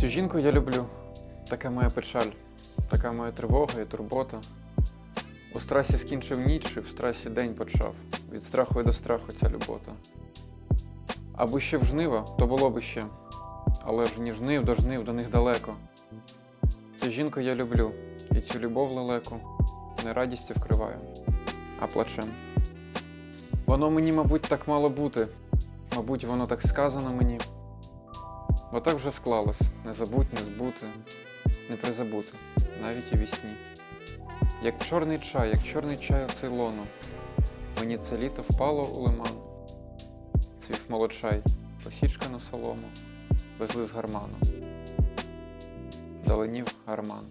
Цю жінку я люблю. Така моя печаль, така моя тривога і турбота. У страсі скінчив ніч, і в страсі день почав. Від страху і до страху ця любота. Аби ще в жнива, то було би ще. Але ж ні жнив до жнив до них далеко. Цю жінку я люблю, і цю любов лелеку не радістю вкриваю, а плачем. Воно мені, мабуть, так мало бути. Мабуть, воно так сказано мені. Бо так вже склалось не забудь, не збути, не призабути, навіть і вісні. Як чорний чай, як чорний чай у Цейлону, мені це літо впало у лиман. Цвів молочай, посічка на солому, везли з гарману. далинів гарман.